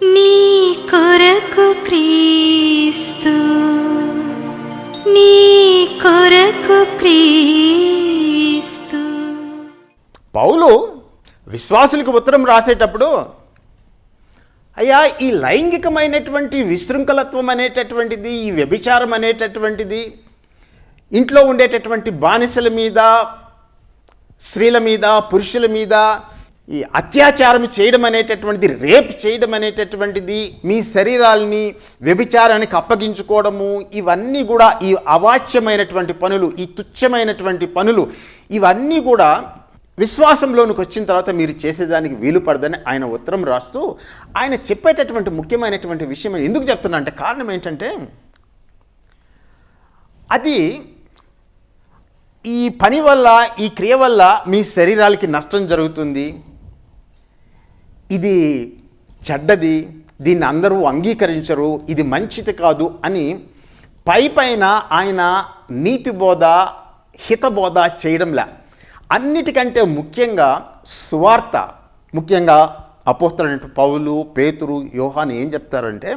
నీ కొరకు క్రీస్తు నీ కొరకు క్రీస్తు. పౌలు విశ్వాసులకు ఉత్తరం రాసేటప్పుడు అయ్యా ఈ లైంగికమైనటువంటి విశృంఖలత్వం అనేటటువంటిది ఈ వ్యభిచారం అనేటటువంటిది ఇంట్లో ఉండేటటువంటి బానిసల మీద స్త్రీల మీద పురుషుల మీద ఈ అత్యాచారం చేయడం అనేటటువంటిది రేప్ చేయడం అనేటటువంటిది మీ శరీరాల్ని వ్యభిచారానికి అప్పగించుకోవడము ఇవన్నీ కూడా ఈ అవాచ్యమైనటువంటి పనులు ఈ తుచ్చమైనటువంటి పనులు ఇవన్నీ కూడా విశ్వాసంలోనికి వచ్చిన తర్వాత మీరు చేసేదానికి వీలు పడదని ఆయన ఉత్తరం రాస్తూ ఆయన చెప్పేటటువంటి ముఖ్యమైనటువంటి విషయం ఎందుకు చెప్తున్నా అంటే కారణం ఏంటంటే అది ఈ పని వల్ల ఈ క్రియ వల్ల మీ శరీరాలకి నష్టం జరుగుతుంది ఇది చెడ్డది దీన్ని అందరూ అంగీకరించరు ఇది మంచిది కాదు అని పై పైన ఆయన నీతిబోధ హితబోధ చేయడంలా. అన్నిటికంటే ముఖ్యంగా స్వార్థ ముఖ్యంగా అపోస్తలైన పౌలు పేతురు యోహాన్ ఏం చెప్తారంటే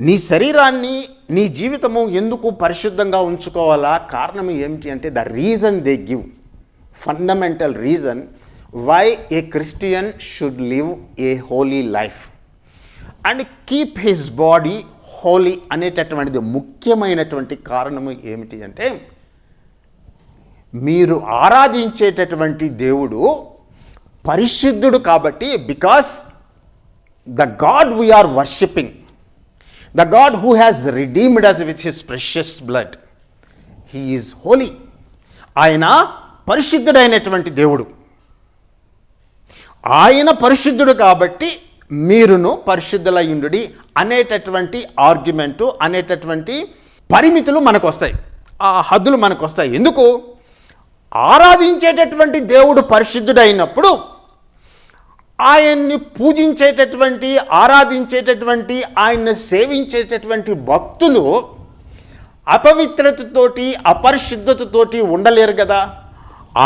నీ శరీరాన్ని నీ జీవితము ఎందుకు పరిశుద్ధంగా ఉంచుకోవాలా? కారణం ఏమిటి అంటే the reason they give. Fundamental reason why a Christian should live a holy life and keep his body holy అనేటటువంటిది ముఖ్యమైనటువంటి కారణము ఏమిటి అంటే మీరు ఆరాధించేటటువంటి దేవుడు పరిశుద్ధుడు కాబట్టి because the God we are worshipping the God who has redeemed us with his precious blood he is holy ఆయన పరిశుద్ధుడైనటువంటి దేవుడు. ఆయన పరిశుద్ధుడు కాబట్టి మీరును పరిశుద్ధులయ్యుండు అనేటటువంటి ఆర్గ్యుమెంటు అనేటటువంటి పరిమితులు మనకు వస్తాయి ఆ హద్దులు మనకు వస్తాయి ఎందుకు? ఆరాధించేటటువంటి దేవుడు పరిశుద్ధుడైనప్పుడు ఆయన్ని పూజించేటటువంటి ఆరాధించేటటువంటి ఆయన్ని సేవించేటటువంటి భక్తులు అపవిత్రతతోటి అపరిశుద్ధతతోటి ఉండలేరు కదా?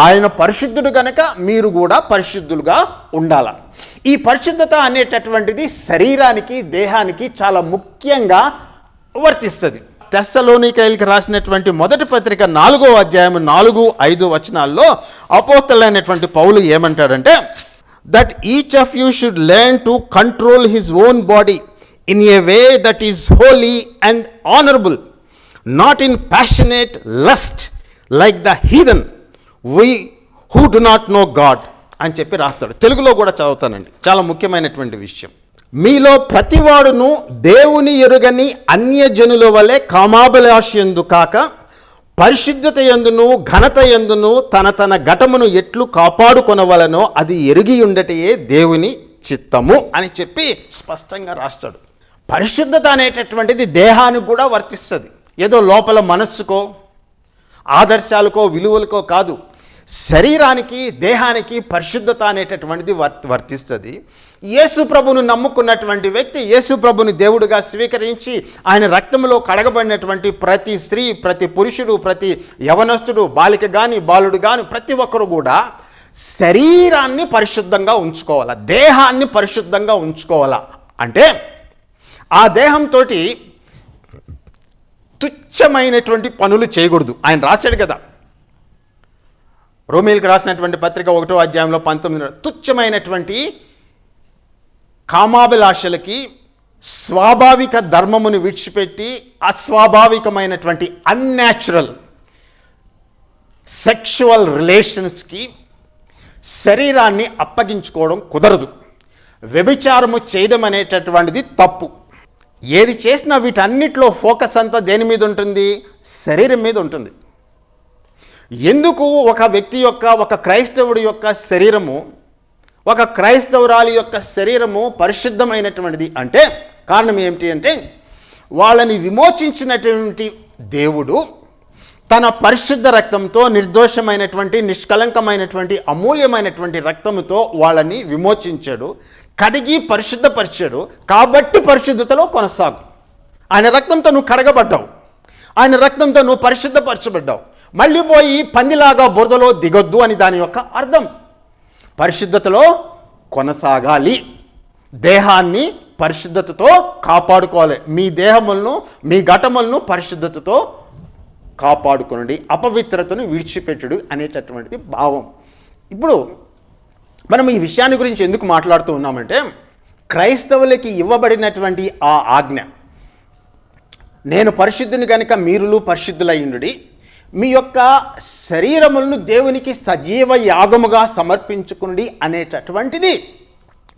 ఆయన పరిశుద్ధుడు కనుక మీరు కూడా పరిశుద్ధులుగా ఉండాల. ఈ పరిశుద్ధత అనేటటువంటిది శరీరానికి దేహానికి చాలా ముఖ్యంగా వర్తిస్తుంది. తెస్సలోనికైలకి రాసినటువంటి మొదటి పత్రిక నాలుగో అధ్యాయం నాలుగు ఐదు వచనాల్లో అపోతలైనటువంటి పౌలు ఏమంటాడంటే that each of you should learn to control his own body in a way that is holy and honourable not in passionate lust like the heathen we who do not know God అని చెప్పి రాస్తాడు. తెలుగులో కూడా చదువుతానండి. చాలా ముఖ్యమైనటువంటి విషయం. మీలో ప్రతివాడును దేవుని ఎరుగని అన్యజనుల వలె కామాభిలాషయందు కాక పరిశుద్ధత ఎందును ఘనత ఎందును తన తన ఘటమును ఎట్లు కాపాడుకొనవలనో అది ఎరిగి ఉండటయే దేవుని చిత్తము అని చెప్పి స్పష్టంగా రాస్తాడు. పరిశుద్ధత అనేటటువంటిది దేహానికి కూడా వర్తిస్తుంది. ఏదో లోపల మనస్సుకో ఆదర్శాలకో విలువలకో కాదు. శరీరానికి దేహానికి పరిశుద్ధత అనేటటువంటిది వర్ వర్తిస్తుంది. యేసు ప్రభును నమ్ముకున్నటువంటి వ్యక్తి యేసు ప్రభుని దేవుడిగా స్వీకరించి ఆయన రక్తంలో కడగబడినటువంటి ప్రతి స్త్రీ ప్రతి పురుషుడు ప్రతి యవనస్తుడు బాలిక కానీ బాలుడు కానీ ప్రతి ఒక్కరు కూడా శరీరాన్ని పరిశుద్ధంగా ఉంచుకోవాలా దేహాన్ని పరిశుద్ధంగా ఉంచుకోవాలా. అంటే ఆ దేహంతో తుచ్చమైనటువంటి పనులు చేయకూడదు. ఆయన రాశాడు కదా రోమిల్కి రాసినటువంటి పత్రిక ఒకటో అధ్యాయంలో పంతొమ్మిది తుచ్చమైనటువంటి కామాభిలాషలకి స్వాభావిక ధర్మమును విడిచిపెట్టి అస్వాభావికమైనటువంటి అన్యాచురల్ సెక్షువల్ రిలేషన్స్కి శరీరాన్ని అప్పగించుకోవడం కుదరదు. వ్యభిచారము చేయడం అనేటటువంటిది తప్పు. ఏది చేసినా వీటన్నిటిలో ఫోకస్ అంతా దేని మీద ఉంటుంది? శరీరం మీద ఉంటుంది. ఎందుకు ఒక వ్యక్తి యొక్క ఒక క్రైస్తవుడి యొక్క శరీరము ఒక క్రైస్తవురాలి యొక్క శరీరము పరిశుద్ధమైనటువంటిది అంటే కారణం ఏమిటి అంటే వాళ్ళని విమోచించినటువంటి దేవుడు తన పరిశుద్ధ రక్తంతో నిర్దోషమైనటువంటి నిష్కలంకమైనటువంటి అమూల్యమైనటువంటి రక్తముతో వాళ్ళని విమోచించాడు కడిగి పరిశుద్ధపరిచాడు. కాబట్టి పరిశుద్ధతలో కొనసాగు. ఆయన రక్తంతో నువ్వు కడగబడ్డావు. ఆయన రక్తంతో నువ్వు పరిశుద్ధపరచబడ్డావు. మళ్ళీ పోయి పందిలాగా బురదలో దిగొద్దు అని దాని యొక్క అర్థం. పరిశుద్ధతలో కొనసాగాలి. దేహాన్ని పరిశుద్ధతతో కాపాడుకోవాలి. మీ దేహములను మీ ఘటములను పరిశుద్ధతతో కాపాడుకునండి. అపవిత్రతను విడిచిపెట్టుడు అనేటటువంటిది భావం. ఇప్పుడు మనం ఈ విషయాన్ని గురించి ఎందుకు మాట్లాడుతూ ఉన్నామంటే క్రైస్తవులకి ఇవ్వబడినటువంటి ఆ ఆజ్ఞ నేను పరిశుద్ధుని కనుక మీరులు పరిశుద్ధులయ్యుండి మీ యొక్క శరీరములను దేవునికి సజీవ యాగముగా సమర్పించుకుని అనేటటువంటిది.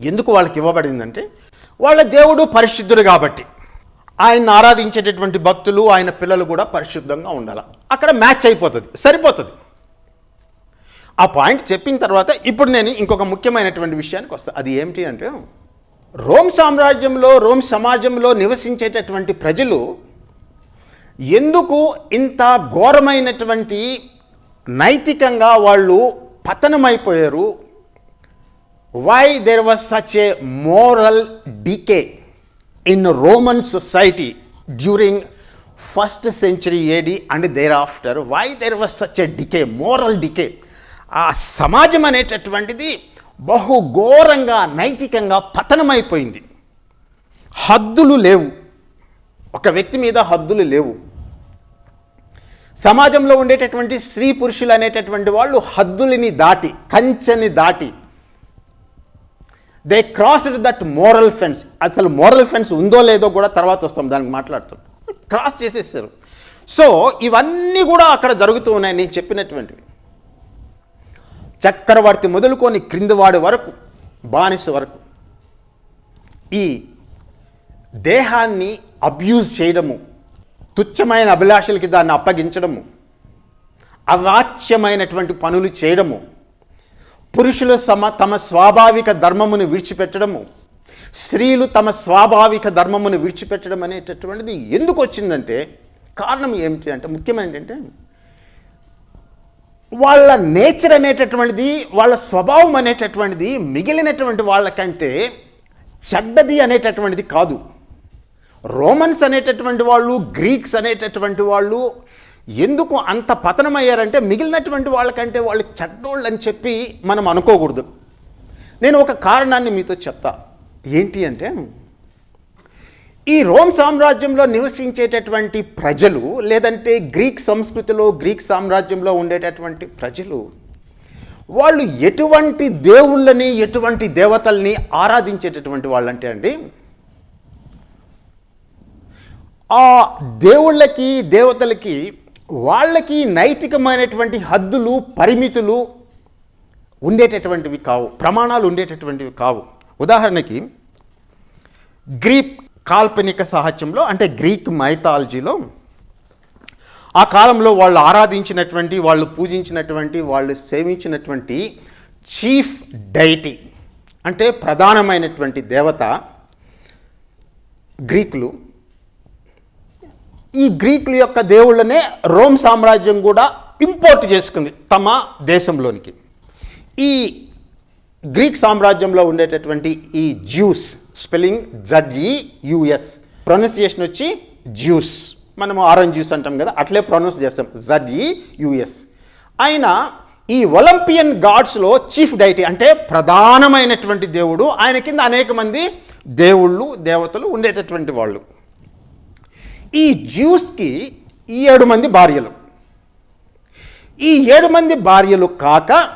ఎందుకు వాళ్ళకి ఇవ్వబడిందంటే వాళ్ళ దేవుడు పరిశుద్ధుడు కాబట్టి. ఆయన ఆరాధించేటటువంటి భక్తులు ఆయన పిల్లలు కూడా పరిశుద్ధంగా ఉండాలి. అక్కడ మ్యాచ్ అయిపోతుంది సరిపోతుంది. ఆ పాయింట్ చెప్పిన తర్వాత ఇప్పుడు నేను ఇంకొక ముఖ్యమైనటువంటి విషయానికి వస్తాను అది ఏమిటి అంటే రోమ్ సామ్రాజ్యంలో రోమ్ సమాజంలో నివసించేటటువంటి ప్రజలు ఎందుకు ఇంత ఘోరమైనటువంటి నైతికంగా వాళ్ళు పతనమైపోయారు? Why there was such a moral decay in Roman society during first century AD and thereafter why there was such a decay moral decay ఆ సమాజం అనేటటువంటిది బహు ఘోరంగా నైతికంగా పతనమైపోయింది. హద్దులు లేవు. ఒక వ్యక్తి మీద హద్దులు లేవు. సమాజంలో ఉండేటటువంటి స్త్రీ పురుషులు అనేటటువంటి వాళ్ళు హద్దులని దాటి కంచెని దాటి they crossed that moral fence అసలు మోరల్ ఫెన్స్ ఉందో లేదో కూడా తర్వాత వస్తాం దానికి మాట్లాడుతాం. క్రాస్ చేసేసారు. సో ఇవన్నీ కూడా అక్కడ జరుగుతూ ఉన్నాయి. నేను చెప్పినటువంటివి. చక్రవర్తి మొదలుకొని క్రిందివాడి వరకు బానిస వరకు ఈ దేహాన్ని అబ్యూజ్ చేయడము తుచ్చమైన అభిలాషలకి దాన్ని అప్పగించడము అవాచ్యమైనటువంటి పనులు చేయడము పురుషులు సమ తమ స్వాభావిక ధర్మమును విడిచిపెట్టడము స్త్రీలు తమ స్వాభావిక ధర్మమును విడిచిపెట్టడం అనేటటువంటిది ఎందుకు వచ్చిందంటే కారణం ఏమిటి అంటే ముఖ్యమైన ఏంటంటే వాళ్ళ నేచర్ అనేటటువంటిది వాళ్ళ స్వభావం అనేటటువంటిది మిగిలినటువంటి వాళ్ళకంటే చెడ్డది అనేటటువంటిది కాదు. రోమన్స్ అనేటటువంటి వాళ్ళు గ్రీక్స్ అనేటటువంటి వాళ్ళు ఎందుకు అంత పతనమయ్యారంటే మిగిలినటువంటి వాళ్ళకంటే వాళ్ళు చెడ్డోళ్ళు అని చెప్పి మనం అనుకోకూడదు. నేను ఒక కారణాన్ని మీతో చెప్తా. ఏంటి అంటే ఈ రోమ్ సామ్రాజ్యంలో నివసించేటటువంటి ప్రజలు లేదంటే గ్రీక్ సంస్కృతిలో గ్రీక్ సామ్రాజ్యంలో ఉండేటటువంటి ప్రజలు వాళ్ళు ఎటువంటి దేవుళ్ళని ఎటువంటి దేవతల్ని ఆరాధించేటటువంటి వాళ్ళంటే అండి ఆ దేవుళ్ళకి దేవతలకి వాళ్ళకి నైతికమైనటువంటి హద్దులు పరిమితులు ఉండేటటువంటివి కావు. ప్రమాణాలు ఉండేటటువంటివి కావు. ఉదాహరణకి గ్రీక్ కాల్పనిక సాహిత్యంలో అంటే గ్రీక్ మైథాలజీలో ఆ కాలంలో వాళ్ళు ఆరాధించినటువంటి వాళ్ళు పూజించినటువంటి వాళ్ళు సేవించినటువంటి చీఫ్ డైటీ అంటే ప్రధానమైనటువంటి దేవత గ్రీకులు. ఈ గ్రీకుల యొక్క దేవుళ్ళనే రోమ్ సామ్రాజ్యం కూడా ఇంపోర్ట్ చేసుకుంది తమ దేశంలోనికి. ఈ గ్రీక్ సామ్రాజ్యంలో ఉండేటటువంటి ఈ Zeus spelling Z E U S pronunciation వచ్చి జ్యూస్. మనము ఆరెంజ్ జ్యూస్ అంటాం కదా అట్లే ప్రొనౌన్స్ చేస్తాం జడ్ఈ యుఎస్ ఆయన ఈ ఒలింపియన్ గాడ్స్లో చీఫ్ డైటీ అంటే ప్రధానమైనటువంటి దేవుడు. ఆయన కింద అనేక మంది దేవుళ్ళు దేవతలు ఉండేటటువంటి వాళ్ళు. ఈ జ్యూస్కి ఈ ఏడు మంది భార్యలు. ఈ ఏడు మంది భార్యలు కాక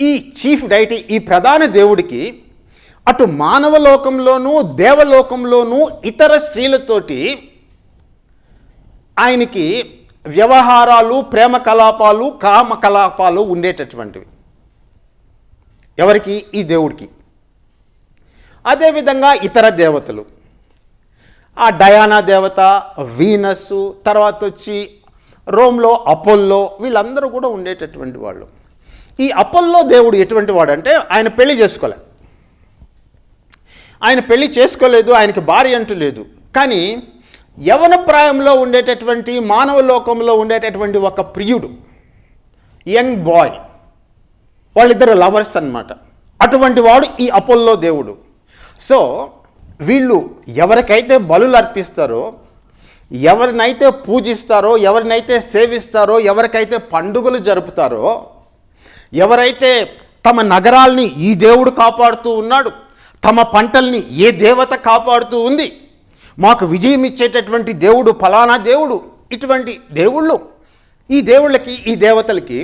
ఈ చీఫ్ డైటీ ఈ ప్రధాన దేవుడికి అటు మానవ లోకంలోనూ దేవలోకంలోనూ ఇతర స్త్రీలతోటి ఆయనకి వ్యవహారాలు ప్రేమ కలాపాలు కామ కలాపాలు ఉండేటటువంటివి. ఎవరికి? ఈ దేవుడికి. అదేవిధంగా ఇతర దేవతలు. ఆ డయానా దేవత వీనస్ తర్వాత వచ్చి రోమ్లో అపోల్లో వీళ్ళందరూ కూడా ఉండేటటువంటి వాళ్ళు. ఈ అపోల్లో దేవుడు ఎటువంటి వాడు అంటే ఆయన పెళ్ళి చేసుకోలే. ఆయన పెళ్ళి చేసుకోలేదు ఆయనకి భార్య అంటూ లేదు. కానీ యవన ప్రాయంలో ఉండేటటువంటి మానవ లోకంలో ఉండేటటువంటి ఒక ప్రియుడు యంగ్ బాయ్ వాళ్ళిద్దరు లవర్స్ అన్నమాట. అటువంటి వాడు ఈ అపోల్లో దేవుడు. సో వీళ్ళు ఎవరికైతే బలులు అర్పిస్తారో ఎవరినైతే పూజిస్తారో ఎవరినైతే సేవిస్తారో ఎవరికైతే పండుగలు జరుపుతారో ఎవరైతే తమ నగరాల్ని ఈ దేవుడు కాపాడుతూ ఉన్నాడు తమ పంటల్ని ఏ దేవత కాపాడుతూ ఉంది మాకు విజయం ఇచ్చేటటువంటి దేవుడు ఫలానా దేవుడు ఇటువంటి దేవుళ్ళు ఈ దేవుళ్ళకి ఈ దేవతలకి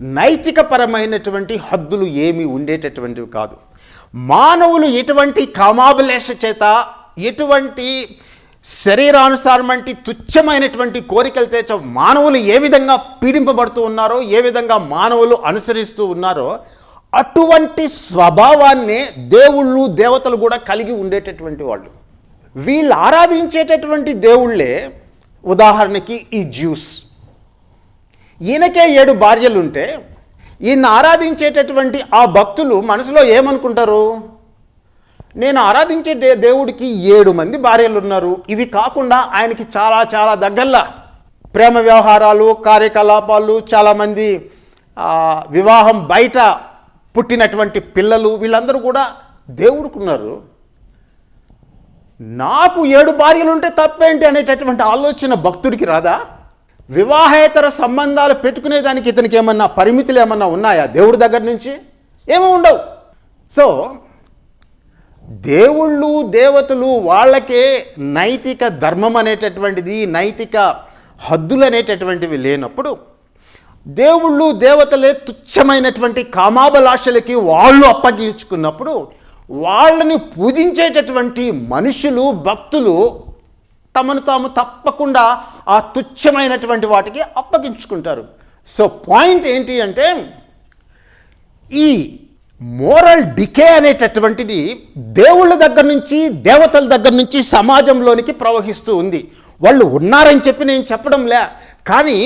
నైతికపరమైనటువంటి హద్దులు ఏమీ ఉండేటటువంటివి కాదు. మానవులు ఎటువంటి కామాభిలేష చేత ఎటువంటి శరీరానుసారమంటి తుచ్చమైనటువంటి కోరికలు తెచ్చ మానవులు ఏ విధంగా పీడింపబడుతూ ఉన్నారో ఏ విధంగా మానవులు అనుసరిస్తూ ఉన్నారో అటువంటి స్వభావాన్నే దేవుళ్ళు దేవతలు కూడా కలిగి ఉండేటటువంటి వాళ్ళు. వీళ్ళు ఆరాధించేటటువంటి దేవుళ్ళే ఉదాహరణకి ఈ జ్యూస్. ఈయనకే ఏడు భార్యలుంటే ఈయన్ని ఆరాధించేటటువంటి ఆ భక్తులు మనసులో ఏమనుకుంటారు? నేను ఆరాధించే దే దేవుడికి ఏడు మంది భార్యలు ఉన్నారు ఇవి కాకుండా ఆయనకి చాలా చాలా దగ్గరలా ప్రేమ వ్యవహారాలు కార్యకలాపాలు చాలామంది వివాహం బయట పుట్టినటువంటి పిల్లలు వీళ్ళందరూ కూడా దేవుడికి ఉన్నారు నాకు ఏడు భార్యలు ఉంటే తప్పేంటి అనేటటువంటి ఆలోచన భక్తుడికి రాదా? వివాహేతర సంబంధాలు పెట్టుకునేదానికి ఇతనికి ఏమన్నా పరిమితులు ఏమన్నా ఉన్నాయా? దేవుడి దగ్గర నుంచి ఏమీ ఉండవు. సో దేవుళ్ళు దేవతలు వాళ్ళకే నైతిక ధర్మం అనేటటువంటిది నైతిక హద్దులు అనేటటువంటివి లేనప్పుడు దేవుళ్ళు దేవతలే తుచ్చమైనటువంటి కామాభిలాషలకి వాళ్ళు అప్పగించుకున్నప్పుడు వాళ్ళని పూజించేటటువంటి మనుషులు భక్తులు తమను తాము తప్పకుండా ఆ తుచ్చమైనటువంటి వాటికి అప్పగించుకుంటారు. సో పాయింట్ ఏంటి అంటే ఈ మోరల్ డికే అనేటటువంటిది దేవుళ్ళ దగ్గర నుంచి దేవతల దగ్గర నుంచి సమాజంలోనికి ప్రవహిస్తూ ఉంది. వాళ్ళు ఉన్నారని చెప్పి నేను చెప్పడం లే కానీ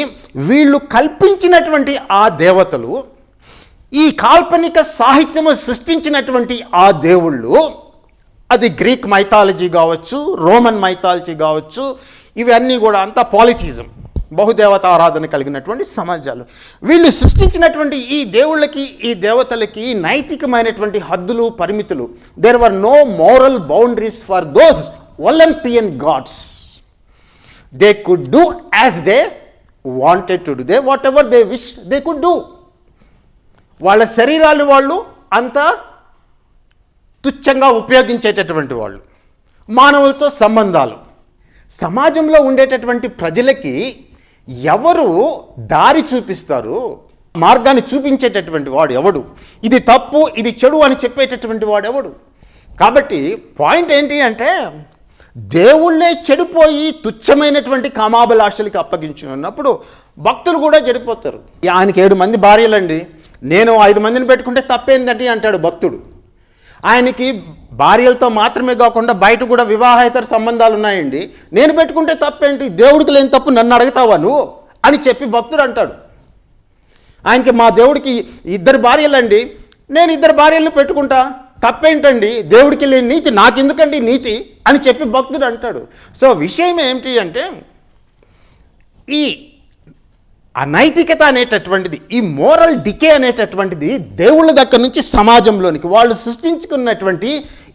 వీళ్ళు కల్పించినటువంటి ఆ దేవతలు ఈ కాల్పనిక సాహిత్యము సృష్టించినటువంటి ఆ దేవుళ్ళు అది గ్రీక్ మైథాలజీ కావచ్చు రోమన్ మైథాలజీ కావచ్చు ఇవన్నీ కూడా అంతా పాలిథిజం బహుదేవత ఆరాధన కలిగినటువంటి సమాజాలు. వీళ్ళు సృష్టించినటువంటి ఈ దేవుళ్ళకి ఈ దేవతలకి నైతికమైనటువంటి హద్దులు పరిమితులు. There were no moral boundaries for those Olympian gods they could do as they wanted to do they whatever they wish they could do వాళ్ళ శరీరాలు వాళ్ళు అంత తుచ్చంగా ఉపయోగించేటటువంటి వాళ్ళు. మానవులతో సంబంధాలు. సమాజంలో ఉండేటటువంటి ప్రజలకి ఎవరు దారి చూపిస్తారు? మార్గాన్ని చూపించేటటువంటి వాడు ఎవడు? ఇది తప్పు ఇది చెడు అని చెప్పేటటువంటి వాడు ఎవడు? కాబట్టి పాయింట్ ఏంటి అంటే దేవుళ్ళే చెడిపోయి తుచ్చమైనటువంటి కామాభిలాషలకి అప్పగించుకున్నప్పుడు భక్తులు కూడా చెడిపోతారు. ఆయనకి ఏడు మంది భార్యలండి. నేను ఐదు మందిని పెట్టుకుంటే తప్పేందండి అంటాడు భక్తుడు. ఆయనకి భార్యలతో మాత్రమే కాకుండా బయట కూడా వివాహేతర సంబంధాలు ఉన్నాయండి. నేను పెట్టుకుంటే తప్పేంటి? దేవుడికి లేని తప్పు నన్ను అడుగుతావా నువ్వు? అని చెప్పి భక్తుడు అంటాడు. ఆయనకి మా దేవుడికి ఇద్దరు భార్యలండి. నేను ఇద్దరు భార్యలను పెట్టుకుంటా. తప్పేంటండి? దేవుడికి లేని నీతి నాకెందుకండి నీతి? అని చెప్పి భక్తుడు అంటాడు. సో విషయం ఏంటి అంటే ఈ అనైతికత అనేటటువంటిది ఈ మోరల్ డికే అనేటటువంటిది దేవుళ్ళ దగ్గర నుంచి సమాజంలోనికి వాళ్ళు సృష్టించుకున్నటువంటి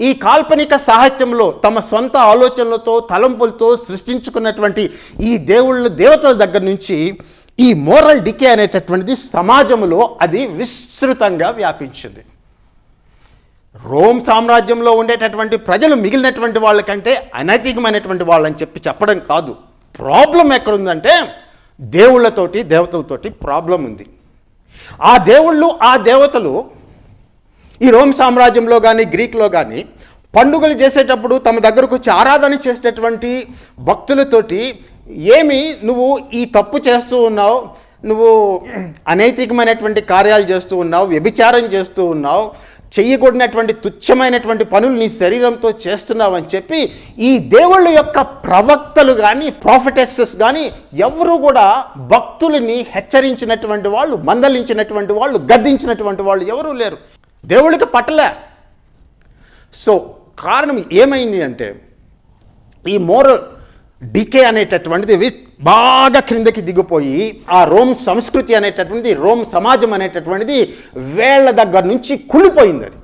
ఈ కాల్పనిక సాహిత్యంలో తమ సొంత ఆలోచనలతో తలంపులతో సృష్టించుకున్నటువంటి ఈ దేవుళ్ళ దేవతల దగ్గర నుంచి ఈ మోరల్ డికే అనేటటువంటిది సమాజంలో అది విస్తృతంగా వ్యాపించింది. రోమ్ సామ్రాజ్యంలో ఉండేటటువంటి ప్రజలు మిగిలినటువంటి వాళ్ళకంటే అనైతికమైనటువంటి వాళ్ళని చెప్పి చెప్పడం కాదు. ప్రాబ్లం ఎక్కడుందంటే దేవుళ్ళతోటి దేవతలతోటి ప్రాబ్లం ఉంది. ఆ దేవుళ్ళు ఆ దేవతలు ఈ రోమ్ సామ్రాజ్యంలో కానీ గ్రీక్లో కానీ పండుగలు చేసేటప్పుడు తమ దగ్గరకు వచ్చి ఆరాధన చేసేటటువంటి భక్తులతోటి ఏమి నువ్వు ఈ తప్పు చేస్తూ ఉన్నావు నువ్వు అనైతికమైనటువంటి కార్యాలు చేస్తూ ఉన్నావు వ్యభిచారం చేస్తూ ఉన్నావు చేయకూడనటువంటి తుచ్చమైనటువంటి పనులు నీ శరీరంతో చేస్తున్నావని చెప్పి ఈ దేవుళ్ళ యొక్క ప్రవక్తలు కానీ ప్రాఫిటెస్సెస్ కానీ ఎవరు కూడా భక్తులని హెచ్చరించినటువంటి వాళ్ళు మందలించినటువంటి వాళ్ళు గద్దించినటువంటి వాళ్ళు ఎవరూ లేరు. దేవుడికి పట్టలే. సో కారణం ఏమైంది అంటే ఈ మోరల్ డికే అనేటటువంటిది బాగా క్రిందకి దిగిపోయి ఆ రోమ్ సంస్కృతి అనేటటువంటిది రోమ్ సమాజం అనేటటువంటిది వేళ్ళ దగ్గర నుంచి కుళ్ళిపోయింది అది.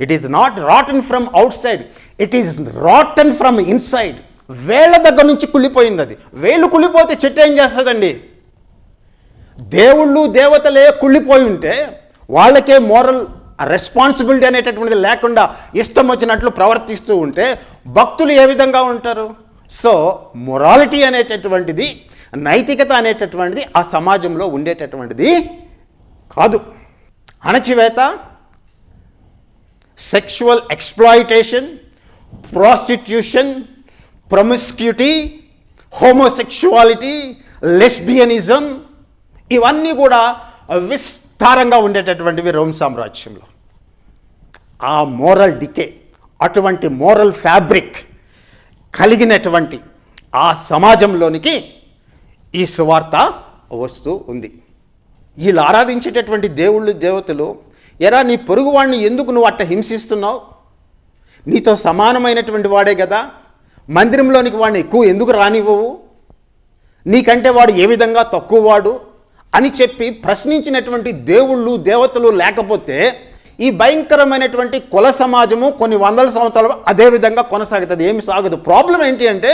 It is not rotten from outside it is rotten from inside వేళ్ళ దగ్గర నుంచి కుళ్ళిపోయింది అది. వేళ్ళు కుళ్ళిపోతే చెట్టు ఏం చేస్తుందండి? దేవుళ్ళు దేవతలే కుళ్ళిపోయి ఉంటే వాళ్ళకే మోరల్ ఆ రెస్పాన్సిబిలిటీ అనేటటువంటిది లేకుండా ఇష్టం వచ్చినట్లు ప్రవర్తిస్తూ ఉంటే భక్తులు ఏ విధంగా ఉంటారు? సో మొరాలిటీ అనేటటువంటిది నైతికత అనేటటువంటిది ఆ సమాజంలో ఉండేటటువంటిది కాదు. అణచివేత sexual exploitation prostitution promiscuity homosexuality lesbianism ఇవన్నీ కూడా విస్తారంగా ఉండేటటువంటివి రోమ్ సామ్రాజ్యంలో. ఆ మోరల్ డికే అటువంటి మోరల్ ఫ్యాబ్రిక్ కలిగినటువంటి ఆ సమాజంలోనికి ఈ సువార్త వస్తూ ఉంది. వీళ్ళు ఆరాధించేటటువంటి దేవుళ్ళు దేవతలు ఎరా నీ పొరుగువాడిని ఎందుకు నువ్వు అట్ట హింసిస్తున్నావు? నీతో సమానమైనటువంటి వాడే కదా. మందిరంలోనికి వాడిని ఎక్కువ ఎందుకు రానివ్వవు? నీకంటే వాడు ఏ విధంగా తక్కువ వాడు? అని చెప్పి ప్రశ్నించినటువంటి దేవుళ్ళు దేవతలు లేకపోతే ఈ భయంకరమైనటువంటి కుల సమాజము కొన్ని వందల సంవత్సరాలు అదే విధంగా కొనసాగుతుంది. ఏమి సాగదు. ప్రాబ్లం ఏంటి అంటే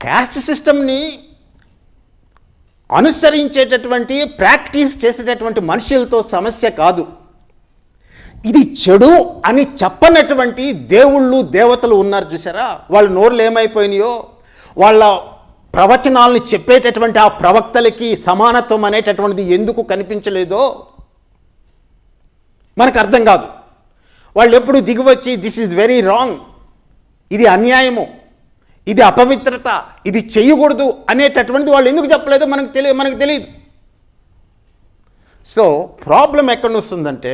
క్యాస్ట్ సిస్టమ్ని అనుసరించేటటువంటి ప్రాక్టీస్ చేసేటటువంటి మనుషులతో సమస్య కాదు. ఇది చెడు అని చెప్పనటువంటి దేవుళ్ళు దేవతలు ఉన్నారు చూసారా? వాళ్ళ నోర్లు ఏమైపోయినాయో వాళ్ళ ప్రవచనాలను చెప్పేటటువంటి ఆ ప్రవక్తలకి సమానత్వం అనేటటువంటిది ఎందుకు కనిపించలేదో మనకు అర్థం కాదు. వాళ్ళు ఎప్పుడు దిగివచ్చి దిస్ ఈజ్ వెరీ రాంగ్ ఇది అన్యాయము. ఇది అపవిత్రత. ఇది చేయకూడదు అనేటటువంటిది వాళ్ళు ఎందుకు చెప్పలేదో మనకు తెలియ మనకు తెలియదు సో ప్రాబ్లం ఎక్కడ వస్తుందంటే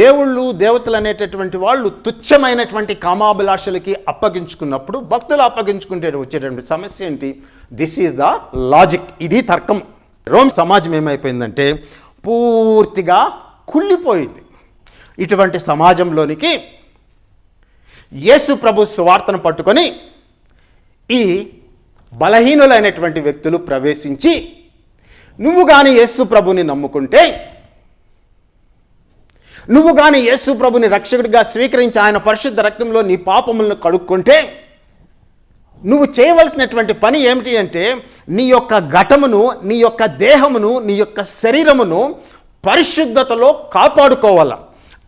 దేవుళ్ళు దేవతలు అనేటటువంటి వాళ్ళు తుచ్చమైనటువంటి కామాభిలాషలకి అప్పగించుకున్నప్పుడు భక్తులు అప్పగించుకుంటే వచ్చేటువంటి సమస్య ఏంటి? దిస్ ఈజ్ ద లాజిక్ ఇది తర్కం. రోమ్ సమాజం ఏమైపోయిందంటే పూర్తిగా కుళ్ళిపోయింది. ఇటువంటి సమాజంలోనికి యేసు ప్రభు సువార్తను పట్టుకొని ఈ బలహీనులైనటువంటి వ్యక్తులు ప్రవేశించి నువ్వు కానీ యేసు ప్రభుని నమ్ముకుంటే నువ్వు కానీ యేసు ప్రభుని రక్షకుడిగా స్వీకరించి ఆయన పరిశుద్ధ రక్తంలో నీ పాపములను కడుక్కుంటే నువ్వు చేయవలసినటువంటి పని ఏమిటి అంటే నీ యొక్క ఘటమును నీ యొక్క దేహమును నీ యొక్క శరీరమును పరిశుద్ధతలో కాపాడుకోవాల.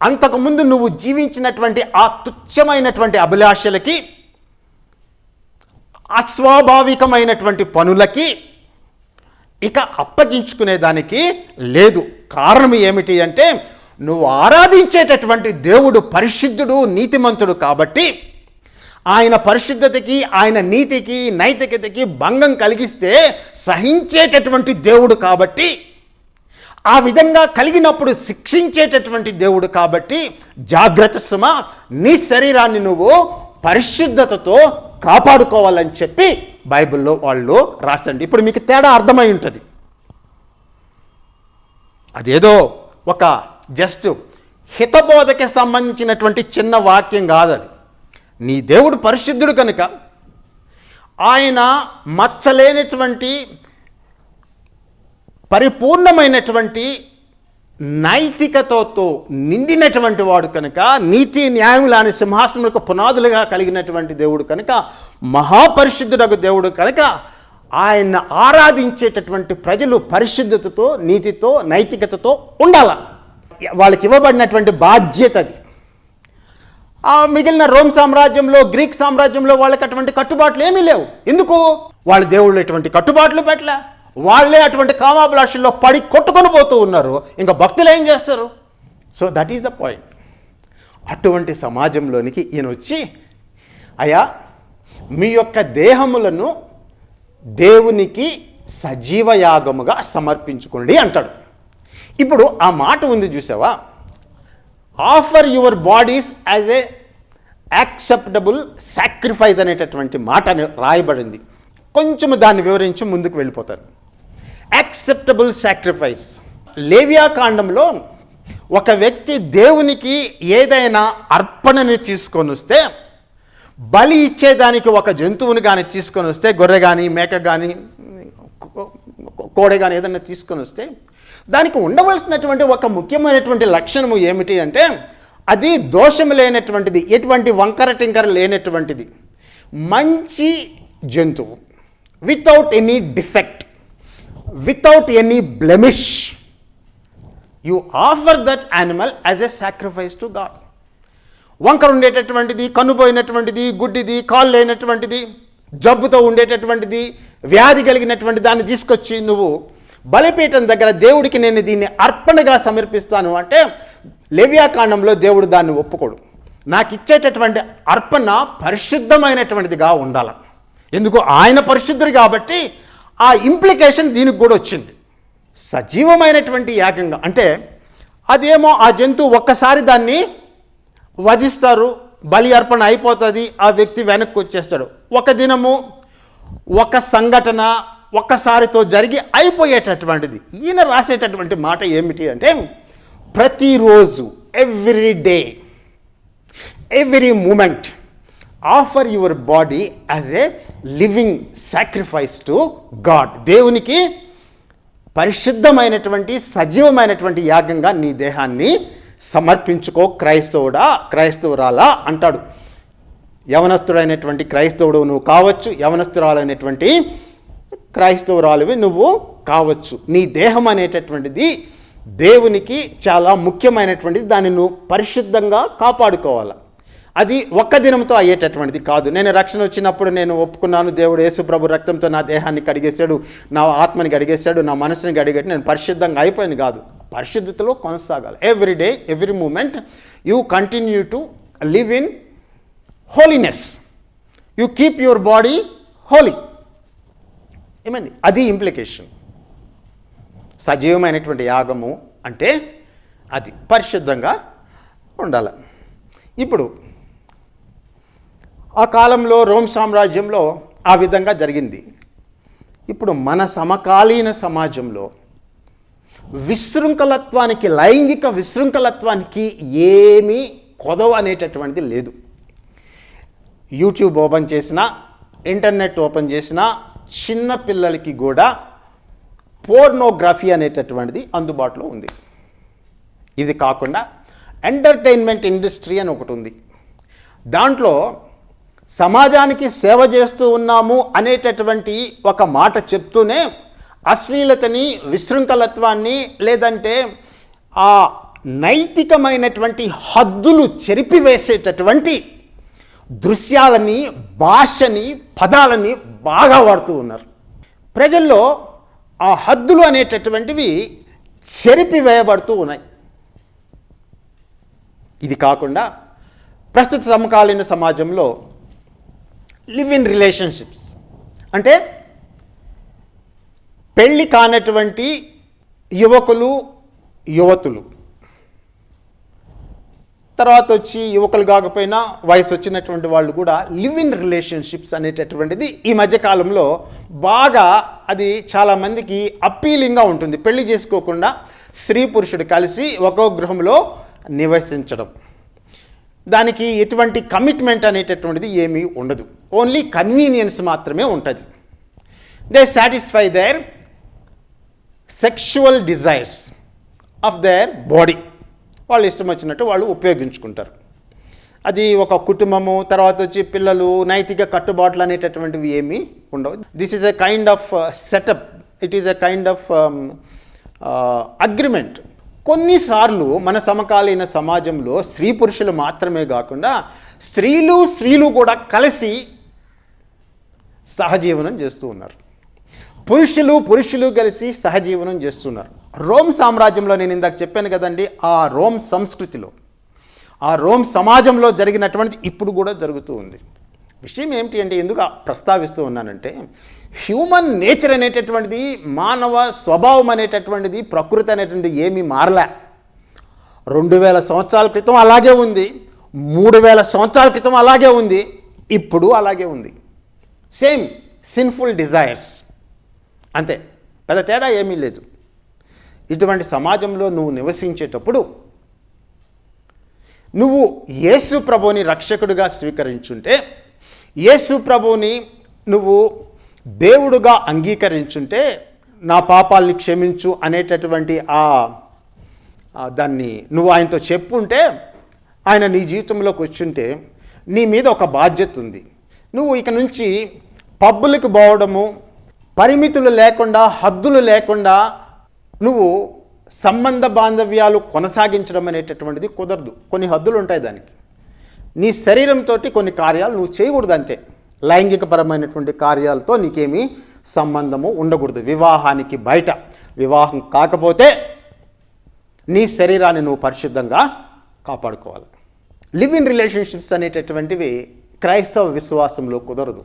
అంతకుముందు నువ్వు జీవించినటువంటి ఆ తుచ్చమైనటువంటి అభిలాషలకి అస్వాభావికమైనటువంటి పనులకి ఇక అప్పగించుకునేదానికి లేదు. కారణం ఏమిటి అంటే నువ్వు ఆరాధించేటటువంటి దేవుడు పరిశుద్ధుడు నీతిమంతుడు కాబట్టి ఆయన పరిశుద్ధతకి ఆయన నీతికి నైతికతకి భంగం కలిగిస్తే సహించేటటువంటి దేవుడు కాబట్టి ఆ విధంగా కలిగినప్పుడు శిక్షించేటటువంటి దేవుడు కాబట్టి జాగ్రత్త సుమ నీ శరీరాన్ని నువ్వు పరిశుద్ధతతో కాపాడుకోవాలని చెప్పి బైబిల్లో వాళ్ళు రాసండి. ఇప్పుడు మీకు తేడా అర్థమై ఉంటుంది. అదేదో ఒక జస్ట్ హితబోధకి సంబంధించినటువంటి చిన్న వాక్యం కాదు అది నీ దేవుడు పరిశుద్ధుడు కనుక ఆయన మచ్చలేనటువంటి పరిపూర్ణమైనటువంటి నైతికతతో నిండినటువంటి వాడు కనుక నీతి న్యాయం లాని సింహాసనములకు పునాదులుగా కలిగినటువంటి దేవుడు కనుక మహాపరిశుద్ధుడకు దేవుడు కనుక ఆయన ఆరాధించేటటువంటి ప్రజలు పరిశుద్ధతతో నీతితో నైతికతతో ఉండాల. వాళ్ళకి ఇవ్వబడినటువంటి బాధ్యత అది. ఆ మిగిలిన రోమ్ సామ్రాజ్యంలో గ్రీక్ సామ్రాజ్యంలో వాళ్ళకి అటువంటి కట్టుబాట్లు ఏమీ లేవు. ఎందుకు? వాళ్ళ దేవుళ్ళు ఎటువంటి కట్టుబాట్లు పెట్టలే. వాళ్ళే అటువంటి కామాభిలాషల్లో పడి కొట్టుకొని పోతూ ఉన్నారు. ఇంకా భక్తులు ఏం చేస్తారు? So that is the point అటువంటి సమాజంలోనికి ఈయన వచ్చి అయ్యా మీ యొక్క దేహములను దేవునికి సజీవయాగముగా సమర్పించుకోండి అంటాడు. ఇప్పుడు ఆ మాట ఉంది చూసావా? Offer your bodies as a acceptable sacrifice అనేటటువంటి మాట అని రాయబడింది. కొంచెం దాన్ని వివరించి ముందుకు వెళ్ళిపోతాను. యాక్సెప్టబుల్ సాక్రిఫైస్ లేవియా కాండంలో ఒక వ్యక్తి దేవునికి ఏదైనా అర్పణని తీసుకొని వస్తే బలి ఇచ్చేదానికి ఒక జంతువుని కానీ తీసుకొని వస్తే గొర్రె కానీ మేక కానీ కోడె కానీ ఏదైనా తీసుకొని వస్తే దానికి ఉండవలసినటువంటి ఒక ముఖ్యమైనటువంటి లక్షణము ఏమిటి అంటే అది దోషం లేనటువంటిది ఎటువంటి వంకర టింకర లేనటువంటిది. మంచి జంతువు without any defect without any blemish you offer that animal as a sacrifice to God వంకర ఉండేటటువంటిది కనుపోయినటువంటిది గుడ్డిది కాళ్ళు లేనటువంటిది జబ్బుతో ఉండేటటువంటిది వ్యాధి కలిగినటువంటి దాన్ని తీసుకొచ్చి నువ్వు బలిపీఠం దగ్గర దేవుడికి నేను దీన్ని అర్పణగా సమర్పిస్తాను అంటే లెవ్యాకాండంలో దేవుడు దాన్ని ఒప్పుకోడు. నాకు ఇచ్చేటటువంటి అర్పణ పరిశుద్ధమైనటువంటిదిగా ఉండాలి. ఎందుకు? ఆయన పరిశుద్ధుడు కాబట్టి ఆ ఇంప్లికేషన్ దీనికి కూడా వచ్చింది. సజీవమైనటువంటి యాగంగా అంటే అదేమో ఆ జంతువు ఒక్కసారి దాన్ని వధిస్తారు బలి అర్పణ అయిపోతుంది ఆ వ్యక్తి వెనక్కి వచ్చేస్తాడు. ఒక దినము ఒక సంఘటన ఒక్కసారితో జరిగి అయిపోయేటటువంటిది. ఈయన రాసేటటువంటి మాట ఏమిటి అంటే ప్రతిరోజు every day every moment offer your body as a living sacrifice to God దేవునికి పరిశుద్ధమైనటువంటి సజీవమైనటువంటి యాగంగా నీ దేహాన్ని సమర్పించుకో. క్రైస్తవుడా క్రైస్తవురాలా అంటాడు. యవనస్తుడైనటువంటి క్రైస్తవుడు నువ్వు కావచ్చు యవనస్తురాలైనటువంటి క్రైస్తవురాలువి నువ్వు కావచ్చు. నీ దేహం అనేటటువంటిది దేవునికి చాలా ముఖ్యమైనటువంటిది. దాన్ని నువ్వు పరిశుద్ధంగా కాపాడుకోవాలి. అది ఒక్క దినంతో అయ్యేటటువంటిది కాదు. నేను రక్షణ వచ్చినప్పుడు నేను ఒప్పుకున్నాను దేవుడు యేసుప్రభు రక్తంతో నా దేహాన్ని కడిగేశాడు నా ఆత్మని కడిగేశాడు నా మనసుని కడిగేటి నేను పరిశుద్ధంగా అయిపోయింది కాదు. పరిశుద్ధతలో కొనసాగాలి. Every day every moment you continue to live in holiness you keep your body holy ఏమండి? అది ఇంప్లికేషన్ సజీవమైనటువంటి యాగము అంటే అది పరిశుద్ధంగా ఉండాలి. ఇప్పుడు ఆ కాలంలో రోమ్ సామ్రాజ్యంలో ఆ విధంగా జరిగింది. ఇప్పుడు మన సమకాలీన సమాజంలో విశృంఖలత్వానికి లైంగిక విశృంఖలత్వానికి ఏమీ కొదవ అనేటటువంటిది లేదు. యూట్యూబ్ ఓపెన్ చేసినా ఇంటర్నెట్ ఓపెన్ చేసినా చిన్న పిల్లలకి కూడా పోర్నోగ్రఫీ అనేటటువంటిది అందుబాటులో ఉంది. ఇది కాకుండా ఎంటర్టైన్మెంట్ ఇండస్ట్రీ అని ఒకటి ఉంది. దాంట్లో సమాజానికి సేవ చేస్తూ ఉన్నాము అనేటటువంటి ఒక మాట చెప్తూనే అశ్లీలతని విశృంఖలత్వాన్ని లేదంటే ఆ నైతికమైనటువంటి హద్దులు చెరిపివేసేటటువంటి దృశ్యాలని భాషని పదాలని బాగా వాడుతూ ఉన్నారు. ప్రజల్లో ఆ హద్దులు అనేటటువంటివి చెరిపివేయబడుతూ ఉన్నాయి. ఇది కాకుండా ప్రస్తుత సమకాలీన సమాజంలో లివ్ ఇన్ రిలేషన్షిప్స్. అంటే పెళ్ళి కానటువంటి యువకులు యువతులు. తర్వాత వచ్చి యువకులు కాకపోయినా వయసు వచ్చినటువంటి వాళ్ళు కూడా లివ్ ఇన్ రిలేషన్షిప్స్ అనేటటువంటిది ఈ మధ్యకాలంలో బాగా అది చాలామందికి అప్పీలింగ్గా ఉంటుంది. పెళ్ళి చేసుకోకుండా స్త్రీ పురుషుడు కలిసి ఒక్కో గృహంలో నివసించడం. దానికి ఎటువంటి కమిట్మెంట్ అనేటటువంటిది ఏమీ ఉండదు. ఓన్లీ కన్వీనియన్స్ మాత్రమే ఉంటుంది. They satisfy their sexual desires of their body వాళ్ళు ఇష్టం వచ్చినట్టు వాళ్ళు ఉపయోగించుకుంటారు. అది ఒక కుటుంబము తర్వాత వచ్చి పిల్లలు నైతిక కట్టుబాట్లు అనేటటువంటివి ఏమీ ఉండవు. This is a kind of setup it is a kind of agreement కొన్నిసార్లు మన సమకాలీన సమాజంలో స్త్రీ పురుషులు మాత్రమే కాకుండా స్త్రీలు స్త్రీలు కూడా కలిసి సహజీవనం చేస్తూ ఉన్నారు. పురుషులు పురుషులు కలిసి సహజీవనం చేస్తున్నారు. రోమ్ సామ్రాజ్యంలో నేను ఇందాక చెప్పాను కదండి ఆ రోమ్ సంస్కృతిలో ఆ రోమ్ సమాజంలో జరిగినటువంటి ఇప్పుడు కూడా జరుగుతూ ఉంది. విషయం ఏమిటి అంటే ఎందుకు ప్రస్తావిస్తూ ఉన్నానంటే హ్యూమన్ నేచర్ అనేటటువంటిది మానవ స్వభావం అనేటటువంటిది ప్రకృతి అనేటువంటిది ఏమీ మారలే. రెండు వేల సంవత్సరాల క్రితం అలాగే ఉంది. మూడు వేల సంవత్సరాల క్రితం అలాగే ఉంది. ఇప్పుడు అలాగే ఉంది. సేమ్ సిన్ఫుల్ డిజైర్స్ అంతే. పెద్ద తేడా ఏమీ లేదు. ఇటువంటి సమాజంలో నువ్వు నివసించేటప్పుడు నువ్వు యేసు ప్రభుని రక్షకుడిగా స్వీకరించుంటే యేసు ప్రభుని నువ్వు దేవుడుగా అంగీకరించుంటే నా పాపాలని క్షమించు అనేటటువంటి ఆ దాన్ని నువ్వు ఆయనతో చెప్పుంటే ఆయన నీ జీవితంలోకి వచ్చుంటే నీ మీద ఒక బాధ్యత ఉంది. నువ్వు ఇక నుంచి పబ్బులకు పోవడము పరిమితులు లేకుండా హద్దులు లేకుండా నువ్వు సంబంధ బాంధవ్యాలు కొనసాగించడం అనేటటువంటిది కుదరదు. కొన్ని హద్దులు ఉంటాయి దానికి. నీ శరీరంతో కొన్ని కార్యాలు నువ్వు చేయకూడదు అంతే. లైంగికపరమైనటువంటి కార్యాలతో నీకేమీ సంబంధము ఉండకూడదు. వివాహానికి బయట. వివాహం కాకపోతే నీ శరీరాన్ని నువ్వు పరిశుద్ధంగా కాపాడుకోవాలి. లివ్ ఇన్ రిలేషన్షిప్స్ అనేటటువంటివి క్రైస్తవ విశ్వాసంలో కుదరదు.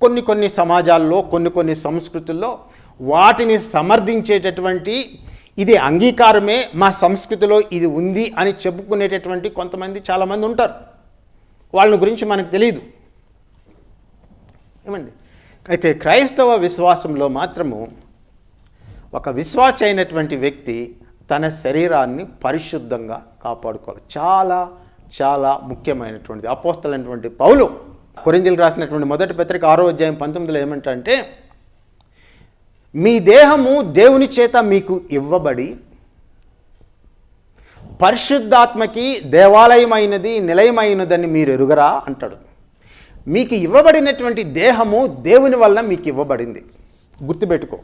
కొన్ని కొన్ని సమాజాల్లో కొన్ని కొన్ని సంస్కృతుల్లో వాటిని సమర్థించేటటువంటి ఇది అంగీకారమే మా సంస్కృతిలో ఇది ఉంది అని చెప్పుకునేటటువంటి కొంతమంది చాలామంది ఉంటారు. వాళ్ళని గురించి మనకు తెలియదు ఏమండి? అయితే క్రైస్తవ విశ్వాసంలో మాత్రము ఒక విశ్వాస అయినటువంటి వ్యక్తి తన శరీరాన్ని పరిశుద్ధంగా కాపాడుకోవాలి. చాలా చాలా ముఖ్యమైనటువంటిది. అపోస్తలైనటువంటి పౌలు కొరిందీలు రాసినటువంటి మొదటి పత్రిక ఆరో అధ్యాయం పంతొమ్మిదిలో ఏమంటంటే మీ దేహము దేవుని చేత మీకు ఇవ్వబడి పరిశుద్ధాత్మకి దేవాలయమైనది నిలయమైనదని మీరు ఎరుగరా? అంటాడు. మీకు ఇవ్వబడినటువంటి దేహము దేవుని వల్ల మీకు ఇవ్వబడింది. గుర్తుపెట్టుకో.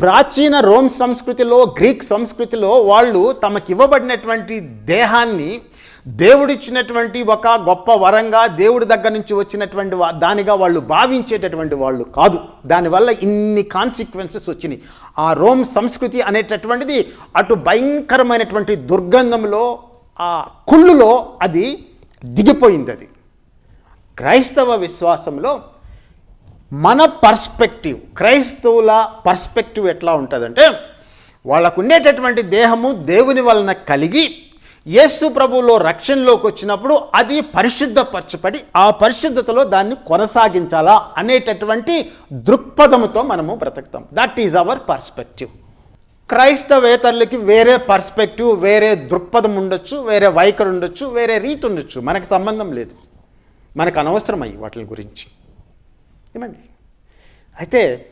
ప్రాచీన రోమ్ సంస్కృతిలో గ్రీక్ సంస్కృతిలో వాళ్ళు తమకి ఇవ్వబడినటువంటి దేహాన్ని దేవుడిచ్చినటువంటి ఒక గొప్ప వరంగా దేవుడి దగ్గర నుంచి వచ్చినటువంటి దానిగా వాళ్ళు భావించేటటువంటి వాళ్ళు కాదు. దానివల్ల ఇన్ని కాన్సిక్వెన్సెస్ వచ్చినాయి. ఆ రోమ్ సంస్కృతి అనేటటువంటిది అటు భయంకరమైనటువంటి దుర్గంధంలో ఆ కుళ్ళులో అది దిగిపోయింది అది. క్రైస్తవ విశ్వాసంలో మన పర్స్పెక్టివ్ క్రైస్తవుల పర్స్పెక్టివ్ ఎట్లా ఉంటుందంటే వాళ్ళకు ఉండేటటువంటి దేహము దేవుని వలన కలిగి యేసు ప్రభువులో రక్షణలోకి వచ్చినప్పుడు అది పరిశుద్ధపరచబడి ఆ పరిశుద్ధతలో దాన్ని కొనసాగించాలా అనేటటువంటి దృక్పథముతో మనము బ్రతుకుతాం. దట్ ఈజ్ అవర్ పర్స్పెక్టివ్ క్రైస్తవేతరులకి వేరే పర్స్పెక్టివ్ వేరే దృక్పథం ఉండొచ్చు వేరే వైఖరి ఉండొచ్చు వేరే రీతి ఉండొచ్చు. మనకు సంబంధం లేదు. మనకు అనవసరమై వాటి గురించి. ఏమండి? అయితే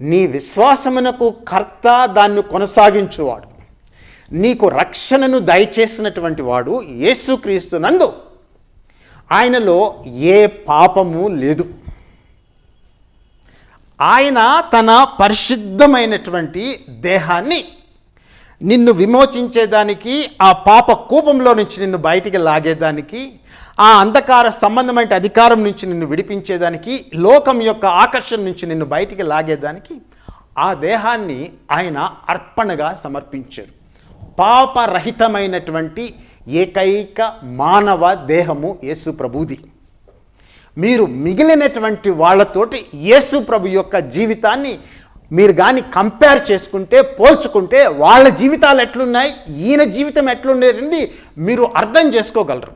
నీ విశ్వాసమునకు కర్త దాన్ని కొనసాగించువాడు. నీకు రక్షణను దయచేసినటువంటి వాడు యేసుక్రీస్తు నందు. ఆయనలో ఏ పాపము లేదు. ఆయన తన పరిశుద్ధమైనటువంటి దేహాన్ని నిన్ను విమోచించేదానికి ఆ పాప కూపంలో నుంచి నిన్ను బయటికి లాగేదానికి ఆ అంధకార సంబంధమైన అధికారం నుంచి నిన్ను విడిపించేదానికి లోకం యొక్క ఆకర్షణ నుంచి నిన్ను బయటికి లాగేదానికి ఆ దేహాన్ని ఆయన అర్పణగా సమర్పించారు. పాపరహితమైనటువంటి ఏకైక మానవ దేహము యేసు ప్రభుది. మీరు మిగిలినటువంటి వాళ్ళతోటి యేసు ప్రభు యొక్క జీవితాన్ని మీరు కానీ కంపేర్ చేసుకుంటే పోల్చుకుంటే వాళ్ళ జీవితాలు ఎట్లున్నాయి ఈయన జీవితం ఎట్లుండేది మీరు అర్థం చేసుకోగలరు.